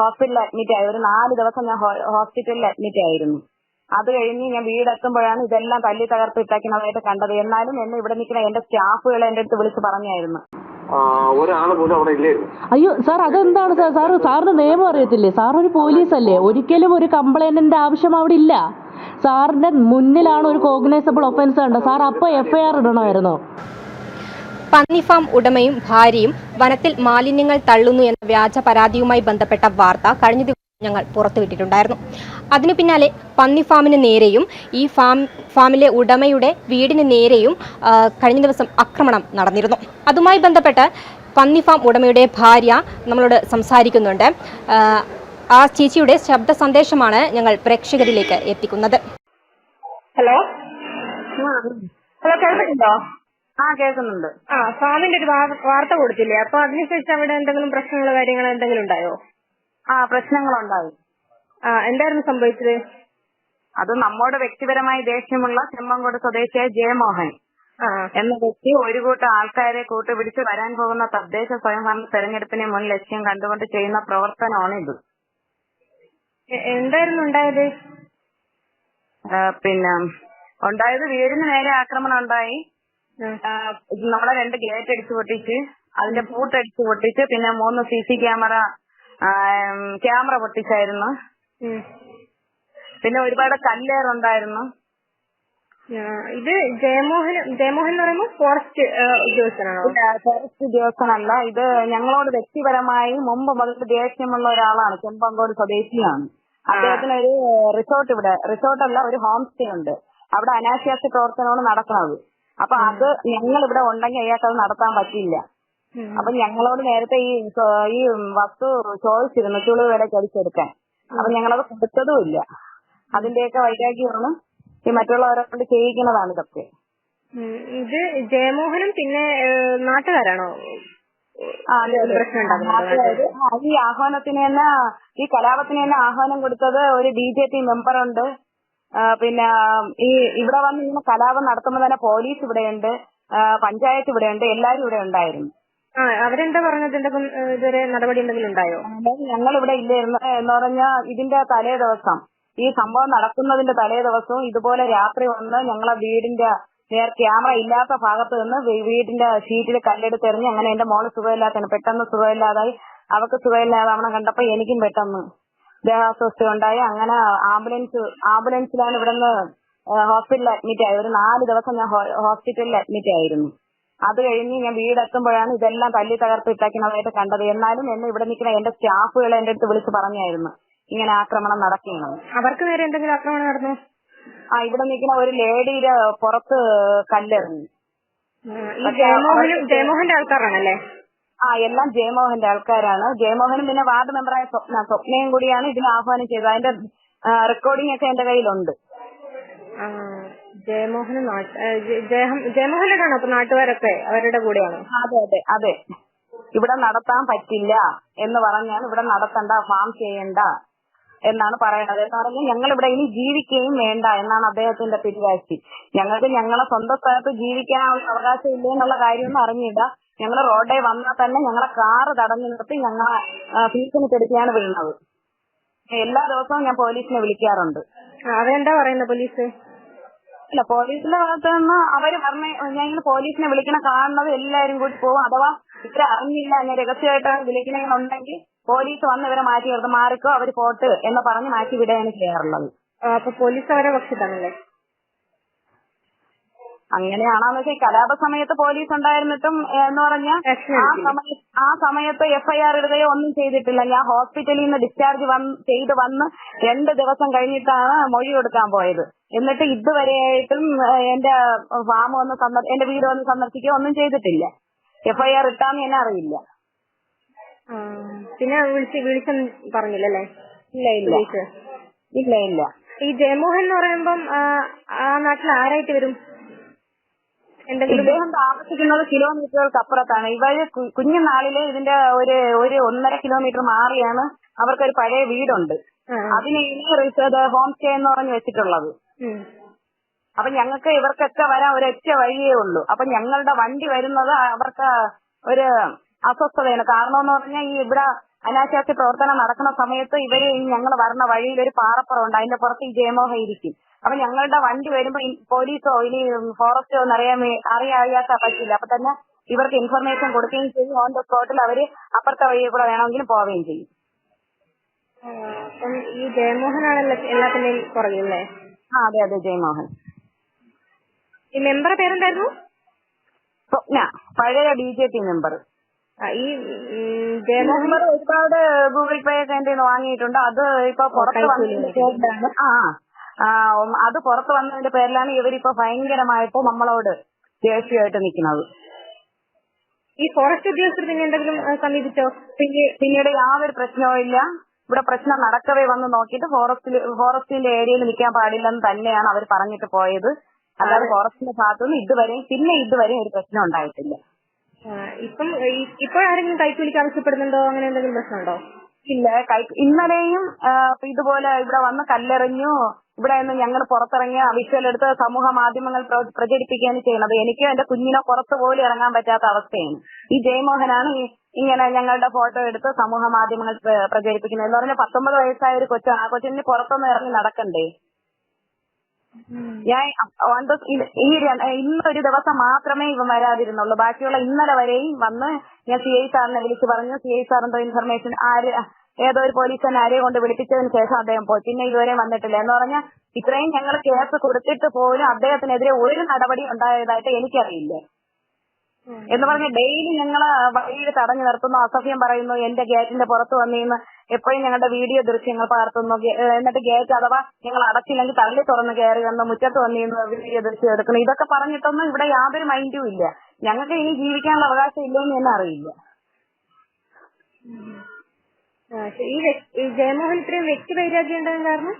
ഹോസ്പിറ്റലിൽ അഡ്മിറ്റ് ആയി. ഒരു നാല് ദിവസം ഞാൻ ഹോസ്പിറ്റലിൽ അഡ്മിറ്റ് ആയിരുന്നു. അത് കഴിഞ്ഞ് ഞാൻ വീടെത്തുമ്പോഴാണ് ഇതെല്ലാം തല്ലി തകർത്ത് ഇട്ടേക്കുന്നതായിട്ട് കണ്ടത്. എന്നാലും എന്നെ ഇവിടെ നിൽക്കുന്ന എന്റെ സ്റ്റാഫുകൾ എന്റെ അടുത്ത് വിളിച്ച് പറഞ്ഞായിരുന്നു. ഒരാൾ പോലും അവിടെ ഇല്ലായിരുന്നു. അയ്യോ സാർ അതെന്താണ് സാർ? സാർ സാറിന് നിയമം അറിയത്തില്ലേ? സാർ ഒരു പോലീസ് അല്ലേ ഒരിക്കലും ഒരു കംപ്ലൈന്റിന്റെ ആവശ്യം അവിടെ ഇല്ല. സാറിന്റെ മുന്നിലാണ് ഒരു കോഗ്നൈസബിൾ ഒഫൻസ് കണ്ടത്. സാർ അപ്പൊ എഫ്ഐആർ ഇടണമായിരുന്നു. പന്നി ഫാം ഉടമയും ഭാര്യയും വനത്തിൽ മാലിന്യങ്ങൾ തള്ളുന്നു എന്ന വ്യാജ പരാതിയുമായി ബന്ധപ്പെട്ട വാർത്ത കഴിഞ്ഞ ദിവസം ഞങ്ങൾ പുറത്തുവിട്ടിട്ടുണ്ടായിരുന്നു. അതിനു പിന്നാലെ പന്നി ഫാമിന് നേരെയും ഈ ഫാം ഫാമിലെ ഉടമയുടെ വീടിന് നേരെയും കഴിഞ്ഞ ദിവസം ആക്രമണം നടന്നിരുന്നു. അതുമായി ബന്ധപ്പെട്ട് പന്നി ഫാം ഉടമയുടെ ഭാര്യ നമ്മളോട് സംസാരിക്കുന്നുണ്ട്. ആ, ആ ചേച്ചിയുടെ ശബ്ദ സന്ദേശമാണ് ഞങ്ങൾ പ്രേക്ഷകരിലേക്ക് എത്തിക്കുന്നത്. ഹലോ? ഹലോ കേൾക്കുന്നുണ്ടോ? ആ കേൾക്കുന്നുണ്ട്. ആ ഫാമിന്റെ ഒരു വാർത്ത കൊടുത്തില്ലേ? അപ്പൊ അതിനുശേഷം അവിടെ എന്തെങ്കിലും പ്രശ്നങ്ങളോ കാര്യങ്ങളോ എന്തെങ്കിലും ഉണ്ടായോ? ആ പ്രശ്നങ്ങളുണ്ടായി. ആ എന്തായിരുന്നു സംഭവിച്ചത്? അത് നമ്മോട് വ്യക്തിപരമായി ദേഷ്യമുള്ള ചെമ്മങ്കോട് സ്വദേശിയായ ജയമോഹൻ എന്ന വ്യക്തി ഒരു കൂട്ടം ആൾക്കാരെ കൂട്ടുപിടിച്ച് വരാൻ പോകുന്ന തദ്ദേശ സ്വയംഭരണ തെരഞ്ഞെടുപ്പിനെ മുൻ ലക്ഷ്യം കണ്ടുകൊണ്ട് ചെയ്യുന്ന പ്രവർത്തനമാണ് ഇത്. എന്തായിരുന്നു ഉണ്ടായത്? പിന്നെ ഉണ്ടായത് വീടിന് നേരെ ആക്രമണം ഉണ്ടായി. നമ്മളെ രണ്ട് ഗേറ്റ് അടിച്ചു പൊട്ടിച്ച് അതിന്റെ പൂട്ട് അടിച്ചു പൊട്ടിച്ച് പിന്നെ മൂന്ന് സി സി ക്യാമറ ക്യാമറ പൊട്ടിച്ചായിരുന്നു. പിന്നെ ഒരുപാട് കല്ലേറുണ്ടായിരുന്നു ഇത് ജയമോഹൻ ജയമോഹൻ എന്ന് പറയുമ്പോൾ ഫോറസ്റ്റ് ഉദ്യോഗസ്ഥനാണോ? ഫോറസ്റ്റ് ഉദ്യോഗസ്ഥനല്ല. ഇത് ഞങ്ങളോട് വ്യക്തിപരമായി മുമ്പ് മുതൽ ദേഷ്യമുള്ള ഒരാളാണ്. ചെമ്പങ്കോട് സ്വദേശിയാണ്. അദ്ദേഹത്തിന് ഒരു റിസോർട്ട് ഇവിടെ റിസോർട്ട് അല്ല ഒരു ഹോം സ്റ്റേ ഉണ്ട്. അവിടെ അനാശാസ്യ പ്രവർത്തനമാണ് നടക്കുന്നത്. അപ്പൊ അത് ഞങ്ങൾ ഇവിടെ ഉണ്ടെങ്കിൽ അയാൾക്ക് അത് നടത്താൻ പറ്റില്ല. അപ്പൊ ഞങ്ങളോട് നേരത്തെ ഈ ഈ വസ്തു ചോദിച്ചിരുന്നു ചുളിവ് വിലക്ക് അടിച്ചെടുക്കാൻ അപ്പൊ ഞങ്ങളത് കൊടുത്തതുമില്ല അതിന്റെയൊക്കെ വൈരാഗ്യമാണ്. ഈ മറ്റുള്ളവരെ കൊണ്ട് ചെയ്യിക്കുന്നതാണ് ഇതൊക്കെ. ഇത് ജയമോഹനും പിന്നെ നാട്ടുകാരാണോ? ഈ ആഹ്വാനത്തിന് തന്നെ ഈ കലാപത്തിന് തന്നെ ആഹ്വാനം കൊടുത്തത് ഒരു ബി ജെ പി മെമ്പർ ഉണ്ട് ആ, പിന്നെ ഈ ഇവിടെ വന്ന് ഇങ്ങനെ കലാപം നടത്തുമ്പോൾ തന്നെ പോലീസ് ഇവിടെയുണ്ട് പഞ്ചായത്ത് ഇവിടെയുണ്ട് എല്ലാരും ഇവിടെ ഉണ്ടായിരുന്നു. ആ അവരെന്താ പറഞ്ഞത്? എന്തെങ്കിലും ഇതുവരെ നടപടി എന്തെങ്കിലും ഉണ്ടായോ? ഞങ്ങൾ ഇവിടെ ഇല്ലായിരുന്നു എന്ന് പറഞ്ഞാൽ ഇതിന്റെ തലേ ദിവസം ഈ സംഭവം നടക്കുന്നതിന്റെ തലേ ദിവസവും ഇതുപോലെ രാത്രി വന്ന് ഞങ്ങളെ വീടിന്റെ നേർ ക്യാമറ ഇല്ലാത്ത ഭാഗത്ത് നിന്ന് വീടിന്റെ ഷീറ്റിൽ കല്ലെടുത്തെറിഞ്ഞ് അങ്ങനെ എന്റെ മോൾ സുഖമില്ലാത്തതിന് പെട്ടെന്ന് സുഖമില്ലാതായി. അവക്ക് സുഖമില്ലാതാവണം കണ്ടപ്പോ എനിക്കും പെട്ടെന്ന് ദേഹാസ്വസ്ഥ ഉണ്ടായി അങ്ങനെ ആംബുലൻസ് ആംബുലൻസിലാണ് ഇവിടുന്ന് ഹോസ്പിറ്റലിൽ അഡ്മിറ്റ് ആയി. ഒരു നാല് ദിവസം ഞാൻ ഹോസ്പിറ്റലിൽ അഡ്മിറ്റ് ആയിരുന്നു. അത് കഴിഞ്ഞ് ഞാൻ വീടെത്തുമ്പോഴാണ് ഇതെല്ലാം തല്ലി തകർത്ത് ഇട്ടേക്കുന്നതായിട്ട് കണ്ടത്. എന്നാലും എന്നെ ഇവിടെ നിൽക്കുന്ന എന്റെ സ്റ്റാഫുകൾ എന്റെ അടുത്ത് വിളിച്ച് പറഞ്ഞായിരുന്നു ഇങ്ങനെ ആക്രമണം നടക്കുകയാണ്. അവർക്ക് നേരെ എന്തെങ്കിലും ആക്രമണം നടന്നു? ആ ഇവിടെ നിൽക്കുന്ന ഒരു ലേഡിയുടെ പുറത്ത് കല്ലെറിഞ്ഞു. ജയമോഹന്റെ ആൾക്കാരാണല്ലേ? ആ എല്ലാം ജയമോഹന്റെ ആൾക്കാരാണ്. ജയമോഹനും പിന്നെ വാർഡ് മെമ്പറായ സ്വപ്ന. സ്വപ്നയും കൂടിയാണ് ഇതിന് ആഹ്വാനം ചെയ്തത്. അതിന്റെ റെക്കോർഡിംഗ് ഒക്കെ എന്റെ കയ്യിലുണ്ട്. ജയമോഹൻ ജയമോഹനാണോ അപ്പൊ നാട്ടുകാരൊക്കെ അവരുടെ കൂടെയാണോ. അതെ അതെ അതെ. ഇവിടെ നടത്താൻ പറ്റില്ല എന്ന് പറഞ്ഞാൽ ഇവിടെ നടത്തണ്ട ഫാം ചെയ്യണ്ട എന്നാണ് പറയുന്നത്. എന്ന് പറഞ്ഞാൽ ഞങ്ങൾ ഇവിടെ ഇനി ജീവിക്കുകയും വേണ്ട എന്നാണ് അദ്ദേഹത്തിന്റെ പിരിവാശി ഞങ്ങൾക്ക് ഞങ്ങളെ സ്വന്തം സ്ഥലത്ത് ജീവിക്കാനുള്ള അവകാശം ഇല്ല എന്നുള്ള കാര്യമൊന്നും അറിഞ്ഞില്ല. ഞങ്ങൾ റോഡേ വന്നാൽ തന്നെ ഞങ്ങളെ കാറ് തടഞ്ഞു നിർത്തി ഞങ്ങളെ ഫീസിനെ ഭീഷണിപ്പെടുത്തിയാണ് വീണത്. എല്ലാ ദിവസവും ഞാൻ പോലീസിനെ വിളിക്കാറുണ്ട്. അതെന്താ പറയുന്നത് പോലീസ് അല്ല പോലീസിന്റെ ഭാഗത്ത് നിന്ന് അവർ പറഞ്ഞ ഞാൻ ഇങ്ങനെ പോലീസിനെ വിളിക്കണ കാണുന്നത് എല്ലാരും കൂടി പോകും അഥവാ ഇത്ര അറിഞ്ഞില്ല ഞാൻ രഹസ്യമായിട്ട് വിളിക്കണമെന്നുണ്ടെങ്കിൽ പോലീസ് വന്ന് ഇവരെ മാറ്റി നിർത്തും. മാറിക്കോ അവർ പോട്ട് എന്ന് പറഞ്ഞ് മാറ്റി വിടുകയാണ് ചെയ്യാറുള്ളത്. അപ്പൊ പോലീസ് അവരെ പക്ഷത്താണല്ലേ അങ്ങനെയാണെന്ന് വെച്ചാൽ കലാപ സമയത്ത് പോലീസ് ഉണ്ടായിരുന്നിട്ടും എന്ന് പറഞ്ഞ ആ. സമയത്ത് ആ സമയത്ത് എഫ്ഐആർ ഇടുകയോ ഒന്നും ചെയ്തിട്ടില്ല. ഞാൻ ഹോസ്പിറ്റലിൽ നിന്ന് ഡിസ്ചാർജ് ചെയ്ത് വന്ന് രണ്ട് ദിവസം കഴിഞ്ഞിട്ടാണ് മൊഴി കൊടുക്കാൻ പോയത്. എന്നിട്ട് ഇതുവരെയായിട്ടും എന്റെ ഫാം ഒന്ന് എന്റെ വീട് ഒന്ന് സന്ദർശിക്കുകയോ ഒന്നും ചെയ്തിട്ടില്ല. എഫ്ഐആർ ഇട്ടാന്ന് എന്നെ അറിയില്ല. പിന്നെ വിളിച്ച് വിളിച്ചെന്ന് പറഞ്ഞില്ലല്ലേ? ഇല്ല ഇല്ല. ഇല്ല ഇല്ല. ഈ ജയമോഹൻ എന്ന് പറയുമ്പം ആ, നാട്ടിൽ ആരായിട്ട് വരും? ഇദ്ദേഹം താമസിക്കുന്നത് കിലോമീറ്ററുകൾക്ക് അപ്പുറത്താണ് ഇവർ കുഞ്ഞുനാളിലെ ഇതിന്റെ ഒരു ഒരു ഒന്നര കിലോമീറ്റർ മാറിയാണ് അവർക്കൊരു പഴയ വീടുണ്ട്. അതിനെ ഹോം സ്റ്റേ എന്ന് പറഞ്ഞ് വെച്ചിട്ടുള്ളത്. അപ്പൊ ഞങ്ങൾക്ക് ഇവർക്കൊക്കെ വരാൻ ഒരൊറ്റ വഴിയേ ഉള്ളൂ. അപ്പൊ ഞങ്ങളുടെ വണ്ടി വരുന്നത് അവർക്ക് ഒരു അസ്വസ്ഥതയാണ്. കാരണം എന്ന് പറഞ്ഞാൽ ഈ ഇവിടെ അനാശാസ്യ പ്രവർത്തനം നടക്കുന്ന സമയത്ത് ഇവർ ഞങ്ങൾ വരുന്ന വഴിയിൽ ഒരു പാറപ്പുറമുണ്ട്. അതിന്റെ പുറത്ത് ഈ ജയമോഹ ഇരിക്കും. അപ്പൊ ഞങ്ങളുടെ വണ്ടി വരുമ്പോ പോലീസോ ഇനി ഫോറസ്റ്റോ ഒന്നും അറിയാൻ അറിയാത്ത പറ്റില്ല. അപ്പൊ തന്നെ ഇവർക്ക് ഇൻഫർമേഷൻ കൊടുക്കുകയും ചെയ്യും. ഓൺ ദ സ്പോട്ടിൽ അവർ അപ്പുറത്തെ വഴിയിൽ കൂടെ വേണമെങ്കിലും പോവുകയും ചെയ്യും. ഈ ജയമോഹനാണല്ലോ എല്ലാത്തിന്റെയും പുറകില്ലേ ആ അതെ അതെ ജയമോഹൻ. ഈ മെമ്പർ പേരെന്തായിരുന്നു? സ്വപ്ന. പഴയ ബി ജെ പി മെമ്പർ ഈ നമ്പർ ഒരുപാട് ഗൂഗിൾ പേ ഒക്കെ എന്റെ വാങ്ങിയിട്ടുണ്ട്. അത് ഇപ്പൊ പുറത്ത് വന്നതിന്റെ ആ അത് പുറത്ത് വന്നതിന്റെ പേരിലാണ് ഇവരിപ്പോ ഭയങ്കരമായിട്ട് നമ്മളോട് ദേഷ്യമായിട്ട് നിൽക്കുന്നത്. ഈ ഫോറസ്റ്റ് ഉദ്യോഗസ്ഥർ പിന്നെ എന്തെങ്കിലും സമീപിച്ചോ? പിന്നെ പിന്നീട് യാതൊരു പ്രശ്നവും ഇല്ല. ഇവിടെ പ്രശ്നം നടക്കവേ വന്ന് നോക്കിയിട്ട് ഫോറസ്റ്റിൽ ഫോറസ്റ്റിന്റെ ഏരിയയിൽ നിൽക്കാൻ പാടില്ലെന്ന് തന്നെയാണ് അവർ പറഞ്ഞിട്ട് പോയത്. അല്ലാതെ ഫോറസ്റ്റിന്റെ ഭാഗത്തുനിന്ന് ഇതുവരെയും പിന്നെ ഇതുവരെയും ഒരു പ്രശ്നം ഉണ്ടായിട്ടില്ല. ഇപ്പം ഇപ്പോഴാരെങ്കിലും കൈക്കൂലിക്ക് ആവശ്യപ്പെടുന്നുണ്ടോ? അങ്ങനെ എന്തെങ്കിലും പ്രശ്നമുണ്ടോ? ഇല്ല ഇന്നലെയും ഇതുപോലെ ഇവിടെ വന്ന് കല്ലെറിഞ്ഞു. ഇവിടെ നിന്ന് ഞങ്ങൾ പുറത്തിറങ്ങിയ വിഷ്വലെടുത്ത് സമൂഹ മാധ്യമങ്ങൾ പ്ര- പ്രചരിപ്പിക്കുകയാണ് ചെയ്യുന്നത്. എനിക്ക് എന്റെ കുഞ്ഞിനെ പുറത്ത് പോലും ഇറങ്ങാൻ പറ്റാത്ത അവസ്ഥയാണ്. ഈ ജയമോഹനാണ് ഇങ്ങനെ ഞങ്ങളുടെ ഫോട്ടോ എടുത്ത് സമൂഹ മാധ്യമങ്ങൾ പ്ര- പ്രചരിപ്പിക്കുന്നത്. എന്ന് പറഞ്ഞാൽ പത്തൊമ്പത് വയസ്സായ ഒരു കൊച്ചാണ്. ആ കൊച്ചിന് പുറത്തൊന്നും ഇറങ്ങി നടക്കണ്ടേ? ഞാൻ ഈ ഇന്നൊരു ദിവസം മാത്രമേ ഇവ വരാതിരുന്നുള്ളൂ. ബാക്കിയുള്ള ഇന്നലെ വരെയും വന്ന് ഞാൻ സി ഐ സാറിനെ വിളിച്ചു പറഞ്ഞു സി ഐ സാർ എന്തോ ഇൻഫർമേഷൻ ആര് ഏതോ ഒരു പോലീസുകാരൻ ആരെയും കൊണ്ട് വിളിപ്പിച്ചതിന് ശേഷം അദ്ദേഹം പോയി. പിന്നെ ഇതുവരെ വന്നിട്ടില്ല. എന്ന് പറഞ്ഞാൽ ഇത്രയും ഞങ്ങൾ കേസ് കൊടുത്തിട്ട് പോലും അദ്ദേഹത്തിനെതിരെ ഒരു നടപടി ഉണ്ടായതായിട്ട് എനിക്കറിയില്ല. എന്ന് പറഞ്ഞ ഡെയിലി ഞങ്ങൾ വഴിയിൽ തടഞ്ഞു നിർത്തുന്നു. അസഭ്യം പറയുന്നു എന്റെ ഗേറ്റിന്റെ പുറത്ത് വന്നിന്ന്. എപ്പോഴും ഞങ്ങളുടെ വീഡിയോ ദൃശ്യങ്ങൾ പകർത്തുന്നു. എന്നിട്ട് ഗേറ്റ് അഥവാ ഞങ്ങൾ അടച്ചില്ലെങ്കിൽ തള്ളി തുറന്ന് കയറി വന്ന് മുറ്റത്ത് വന്നിന്ന് വീഡിയോ ദൃശ്യം എടുക്കുന്നു. ഇതൊക്കെ പറഞ്ഞിട്ടൊന്നും ഇവിടെ യാതൊരു മൈൻഡും ഇല്ല. ഞങ്ങൾക്ക് ഇനി ജീവിക്കാനുള്ള അവകാശം ഇല്ലെന്ന് തന്നെ അറിയില്ല. ആ, ശരി. ഈ വ്യക്- ഈ ജയമോഹൻ ഇത്രയും വ്യക്തി വൈരാഗ്യം ഉണ്ടാകാൻ കാരണം?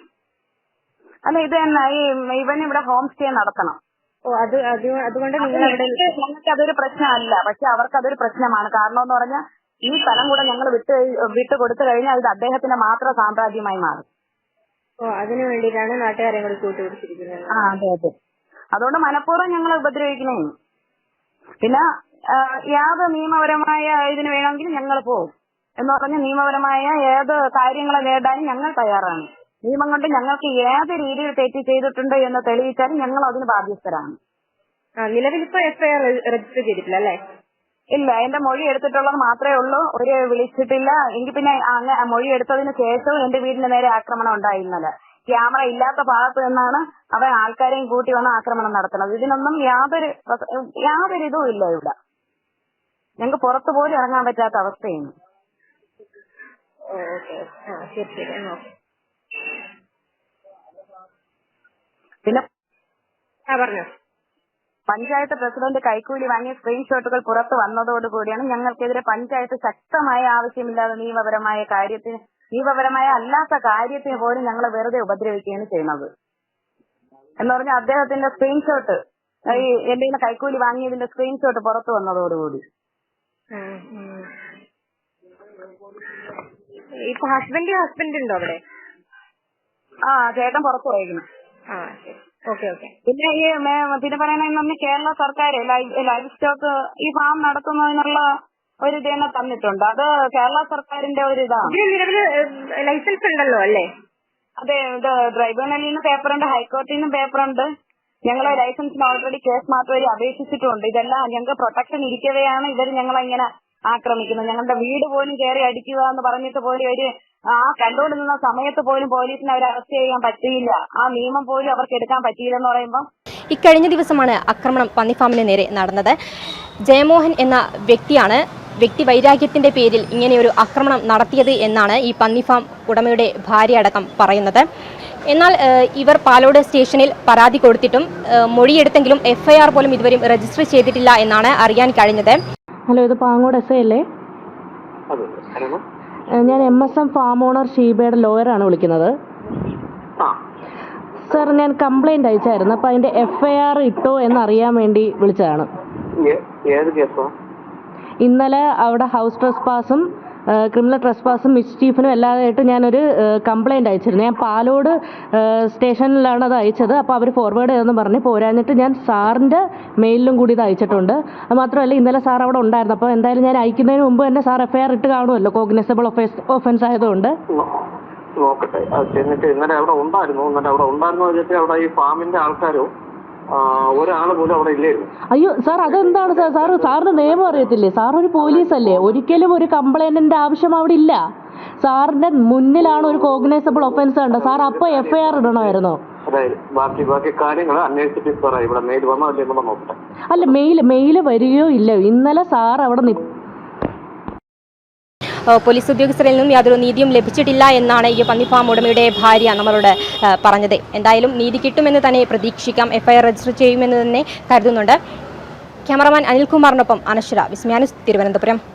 അല്ല ഇത് തന്നെ. ഈ ഇവൻ ഇവിടെ ഹോം സ്റ്റേ നടത്തണം. ഓ അത് അത് അതുകൊണ്ട് നിങ്ങൾ അവിടെ ഞങ്ങൾക്ക് അതൊരു പ്രശ്നമല്ല. പക്ഷെ അവർക്ക് അതൊരു പ്രശ്നമാണ്. കാരണം എന്ന് പറഞ്ഞാൽ ഈ സ്ഥലം കൂടെ ഞങ്ങൾ വിട്ട് വിട്ട് കൊടുത്തു കഴിഞ്ഞാൽ അത് അദ്ദേഹത്തിന്റെ മാത്രം സാമ്രാജ്യമായി മാറും. ഓ അതിനു വേണ്ടിയിട്ടാണ് നാട്ടുകാരെ കൂടി കൂട്ടുപിടിച്ചിരിക്കുന്നത്. ആ അതെ അതെ. അതുകൊണ്ട് മനഃപൂർവം ഞങ്ങൾ ഉപദ്രവിക്കണേ. പിന്നെ ഏത് നിയമപരമായ ഇതിന് വേണമെങ്കിൽ ഞങ്ങൾ പോകും എന്ന് പറഞ്ഞ നിയമപരമായ ഏത് കാര്യങ്ങളെ നേടാനും ഞങ്ങൾ തയ്യാറാണ്. നിയമം കൊണ്ട് ഞങ്ങൾക്ക് ഏത് രീതിയിൽ തെറ്റ് ചെയ്തിട്ടുണ്ട് എന്ന് തെളിയിച്ചാലും ഞങ്ങൾ അതിന് ബാധ്യസ്ഥരാണ്. നിലവിൽ ഇപ്പൊ എഫ്ഐആർ രജിസ്റ്റർ ചെയ്തിട്ടില്ല അല്ലേ? ഇല്ല എന്റെ മൊഴി എടുത്തിട്ടുള്ളത് മാത്രമേ ഉള്ളൂ. ഒരു വിളിച്ചിട്ടില്ല. എങ്കിൽ പിന്നെ മൊഴി എടുത്തതിന് ശേഷവും എന്റെ വീടിന്റെ നേരെ ആക്രമണം ഉണ്ടായി ഇന്നലെ ക്യാമറ ഇല്ലാത്ത ഭാഗത്ത് നിന്നാണ് അവൻ ആൾക്കാരെയും കൂട്ടി വന്ന് ആക്രമണം നടത്തുന്നത്. ഇതിനൊന്നും യാതൊരു യാതൊരു ഇതും ഇല്ല ഇവിടെ. ഞങ്ങൾക്ക് പുറത്തു പോലും ഇറങ്ങാൻ പറ്റാത്ത അവസ്ഥയാണ്. ഓക്കെ. ശരി ശരി ആ ഓക്കെ പിന്നെ ആ പറഞ്ഞോ? പഞ്ചായത്ത് പ്രസിഡന്റ് കൈക്കൂലി വാങ്ങിയ സ്ക്രീൻഷോട്ടുകൾ പുറത്തു വന്നതോടുകൂടിയാണ് ഞങ്ങൾക്കെതിരെ പഞ്ചായത്ത് ശക്തമായ ആവശ്യമില്ലാതെ നിയമപരമായ കാര്യത്തിന് നിയമപരമായ അല്ലാത്ത കാര്യത്തിന് പോലും ഞങ്ങൾ വെറുതെ ഉപദ്രവിക്കുകയാണ് ചെയ്യുന്നത്. എന്ന് പറഞ്ഞാൽ അദ്ദേഹത്തിന്റെ സ്ക്രീൻഷോട്ട് ഈ എന്റെ കൈക്കൂലി വാങ്ങിയതിന്റെ സ്ക്രീൻഷോട്ട് പുറത്തു വന്നതോടുകൂടി. ഇപ്പൊ ഹസ്ബൻഡ് ഹസ്ബൻഡ് ഉണ്ടോ അവിടെ? ആ ചേട്ടൻ പുറത്തു പോയിരുന്നു ആ ശരി. ഓക്കെ ഓക്കെ പിന്നെ ഈ മേ- പിന്നെ പറയണെന്ന് പറഞ്ഞാൽ കേരള സർക്കാർ ലൈഫ് സ്റ്റോക്ക് ഈ ഫാം നടത്തുന്നതിനുള്ള ഒരു ഇത് തന്നെ തന്നിട്ടുണ്ട്. അത് കേരള സർക്കാരിന്റെ ഒരു ഇതാണ്. ഇതിന് നിലവിൽ ലൈസൻസ് ഉണ്ടല്ലോ അല്ലേ? അതെ ഇത് ട്രൈബ്യൂണലിൽ നിന്ന് പേപ്പറുണ്ട് ഹൈക്കോടതിയിൽ നിന്നും പേപ്പറുണ്ട്. ഞങ്ങൾ ലൈസൻസിന് ഓൾറെഡി കേസ് മാത്രം വരെ അപേക്ഷിച്ചിട്ടുണ്ട്. ഇതെല്ലാം ഞങ്ങൾക്ക് പ്രൊട്ടക്ഷൻ ഇരിക്കവെയാണ് ഇവർ ഞങ്ങളെ ഇങ്ങനെ ആക്രമിക്കുന്നത്. ഞങ്ങളുടെ വീട് പോലും കയറി അടിക്കുക എന്ന് പറഞ്ഞിട്ട് പോലും ഒരു ആ കണ്ടുകൊണ്ടിരുന്ന സമയത്ത് പോലും പോലീസിന് അവർ അറസ്റ്റ് ചെയ്യാൻ പറ്റിയില്ല. ആ നിയമം പോലും അവർക്ക് എടുക്കാൻ പറ്റിയില്ലെന്ന് പറയുമ്പോൾ ഇക്കഴിഞ്ഞ ദിവസമാണ് ആക്രമണം പന്നിഫാമിന് നേരെ നടന്നത്. ജയമോഹൻ എന്ന വ്യക്തിയാണ് വ്യക്തി വൈരാഗ്യത്തിന്റെ പേരിൽ ഇങ്ങനെയൊരു ആക്രമണം നടത്തിയത് എന്നാണ് ഈ പന്നിഫാം ഉടമയുടെ ഭാര്യ അടക്കം പറയുന്നത്. എന്നാൽ ഇവർ പാലോട് സ്റ്റേഷനിൽ പരാതി കൊടുത്തിട്ടും മൊഴിയെടുത്തെങ്കിലും എഫ്ഐആർ പോലും ഇതുവരെയും രജിസ്റ്റർ ചെയ്തിട്ടില്ല എന്നാണ് അറിയാൻ കഴിഞ്ഞത്. ഹലോ ഇത് പാങ്ങോട് എസ് ഐ അല്ലേ? ഞാൻ M S M farm owner ഷീബയുടെ ലോയറാണ് വിളിക്കുന്നത്. സാർ ഞാൻ കംപ്ലൈന്റ് അയച്ചായിരുന്നു. അപ്പൊ അതിന്റെ എഫ് ഇട്ടോ എന്ന് അറിയാൻ എന്നറിയാൻ വേണ്ടി വിളിച്ചതാണ്. ഇന്നലെ അവിടെ ഹൗസ് ട്രസ്പാസും ക്രിമിനൽ ട്രസ്പാസും മിസ്ചീഫിനും എല്ലാമായിട്ട് ഞാനൊരു കംപ്ലയിന്റ് അയച്ചിരുന്നു. ഞാൻ പാലോട് സ്റ്റേഷനിലാണ് അത് അയച്ചത്. അപ്പോൾ അവർ ഫോർവേഡ് ചെയ്തെന്ന് പറഞ്ഞ് പോരാഞ്ഞിട്ട് ഞാൻ സാറിന്റെ മെയിലിലും കൂടി ഇത് അയച്ചിട്ടുണ്ട്. അത് മാത്രമല്ല ഇന്നലെ സാർ അവിടെ ഉണ്ടായിരുന്നു. അപ്പോൾ എന്തായാലും ഞാൻ അയക്കുന്നതിന് മുമ്പ് തന്നെ സാർ എഫ് ഐ ഇട്ട് കാണുമല്ലോ. കോഗ്നസബിൾ ഒഫൻസ് ഒഫൻസ് ആയതുകൊണ്ട്. നോക്കട്ടെ. അത് ചെന്നിട്ട് ഇന്നലെ അവിടെ ഉണ്ടായിരുന്നു. ഇന്നലെ അവിടെ ഉണ്ടായിരുന്നു വെച്ചിട്ട് അവിടെ ഈ ഫാമിന്റെ ആൾക്കാരോ ഒരാൾ പോലും അവിടെ ഇല്ലായിരുന്നു. അയ്യോ സാർ അതെന്താണ് സാർ? സാർ സാറിന് നിയമം അറിയത്തില്ലേ? സാർ ഒരു പോലീസ് അല്ലേ ഒരിക്കലും ഒരു കംപ്ലൈന്റിന്റെ ആവശ്യം അവിടെ ഇല്ല. സാറിന്റെ മുന്നിലാണ് ഒരു കോഗ്നൈസബിൾ ഒഫൻസ് ഉണ്ട് സാർ അപ്പൊ എഫ്ഐആർ ഇടണമായിരുന്നോ. അതായത് ബാക്കി ബാക്കി കാര്യങ്ങൾ അന്വേഷിച്ചിട്ട് പറയാം ഇവിടെ മെയിൽ വന്നോ അല്ലേ നോക്കട്ടെ. അല്ല മെയിൽ മെയിൽ വരികയോ ഇല്ല ഇന്നലെ സാർ അവിടെ പോലീസ് ഉദ്യോഗസ്ഥരിൽ നിന്നും യാതൊരു നീതിയും ലഭിച്ചിട്ടില്ല എന്നാണ് ഈ പന്നിഫാം ഉടമയുടെ ഭാര്യ നമ്മളോട് പറഞ്ഞത്. എന്തായാലും നീതി കിട്ടുമെന്ന് തന്നെ പ്രതീക്ഷിക്കാം. എഫ്ഐആർ രജിസ്റ്റർ ചെയ്യുമെന്ന് തന്നെ കരുതുന്നുണ്ട്. ക്യാമറമാൻ അനിൽകുമാറിനൊപ്പം അനശ്വര. വിസ്മയാനുസ് തിരുവനന്തപുരം.